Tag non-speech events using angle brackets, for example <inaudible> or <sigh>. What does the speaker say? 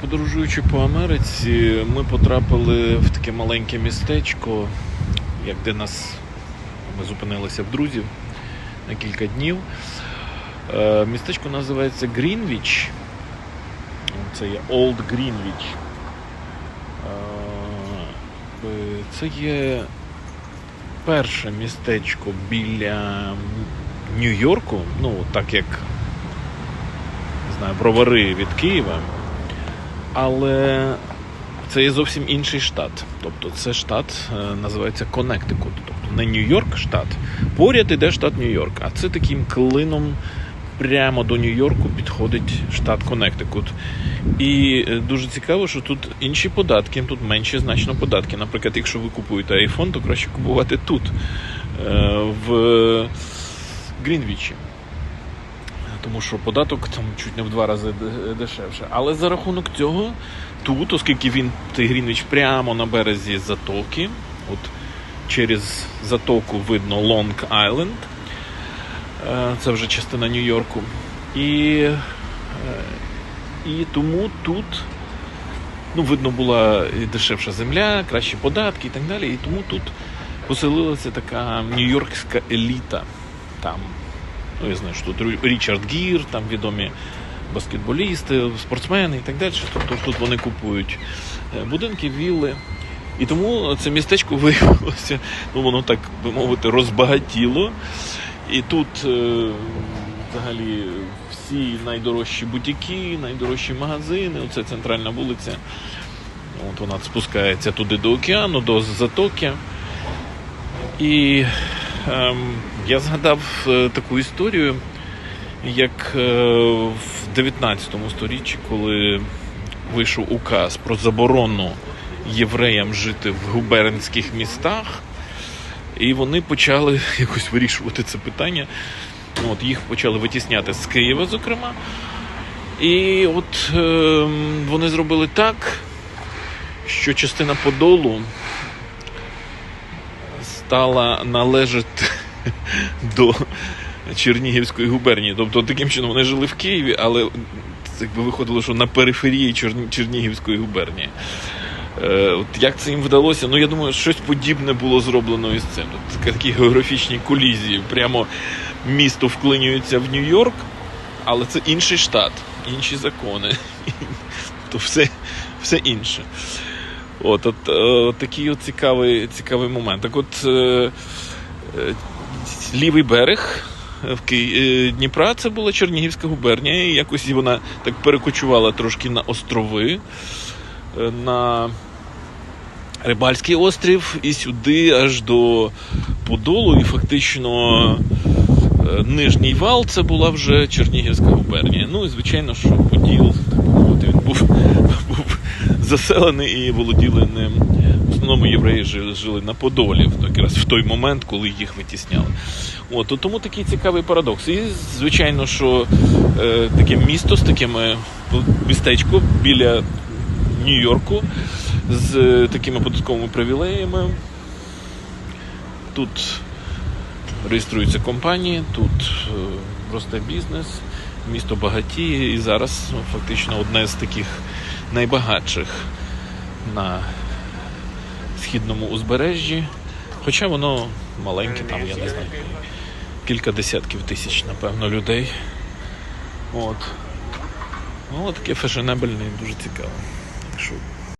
Подорожуючи по Америці, ми потрапили в таке маленьке містечко, як де нас ми зупинилися в друзів на кілька днів. Е, Містечко називається Грінвіч. Це є Old Greenwich. Е, Це є перше містечко біля Нью-Йорку, ну так як знаю, бровари від Києва. Але це є зовсім інший штат. Тобто це штат е, називається Коннектикут. Тобто не Нью-Йорк штат. Поряд іде штат Нью-Йорк, а це таким клином прямо до Нью-Йорку підходить штат Коннектикут. І е, дуже цікаво, що тут інші податки, тут менші значно податки. Наприклад, якщо ви купуєте iPhone, то краще купувати тут, е, в Грінвічі. Тому що податок там чуть не в два рази дешевше. Але за рахунок цього, тут, оскільки він цей Грінвіч прямо на березі затоки, от через затоку видно Лонг Айленд, це вже частина Нью-Йорку. І, е, і тому тут ну, видно була і дешевша земля, кращі податки і так далі. І тому тут поселилася така нью-йоркська еліта. Там Ну, я знаю, що тут Річард Гір, там відомі баскетболісти, спортсмени і так далі. Тобто тут вони купують е, будинки, вілли. І тому це містечко <laughs> виявилося, ну воно так би мовити, розбагатіло. І тут е, взагалі всі найдорожчі бутіки, найдорожчі магазини, оце центральна вулиця. От вона спускається туди до океану, до затоки. І я згадав е, таку історію, як е, в 19 сторіччі, коли вийшов указ про заборону євреям жити в губернських містах, і вони почали <laughs> якось вирішувати це питання. Ну, От їх почали витісняти з Києва, зокрема. І от е, вони зробили так, що частина Подолу стала належати до Чернігівської губернії. Тобто таким чином вони жили в Києві, але якби виходило, що на периферії Чернігівської губернії. Е, от як це їм вдалося? Ну я думаю, щось подібне було зроблено із цим. Такі- такі географічні колізії. Прямо місто вклинюється в Нью-Йорк, але це інший штат, інші закони. <laughs> То все, все інше. От, от, е, от такий от цікавий, цікавий момент. Так от е, е, лівий берег в Ки... е, Дніпра це була Чернігівська губернія, і якось вона так перекочувала трошки на острови, на Рибальський острів і сюди аж до Подолу, і фактично нижній вал це була вже Чернігівська губернія. Ну і звичайно, що Поділ, би він був, <laughs> був заселений і володіли ним. В основному євреї жили, жили на Подолі, в- якраз в той момент, коли їх витісняли. От, то тому такий цікавий парадокс. І звичайно, що е, таке місто з такими ну, містечко біля Нью-Йорку з е, такими податковими привілеями. Тут реєструються компанії, тут е, росте бізнес, місто багатіє і зараз фактично одне з таких найбагатших на східному узбережжі. Хоча воно маленьке, там, я не знаю, кілька десятків тисяч, напевно, людей. От. Ну, таке фешенебельне і дуже що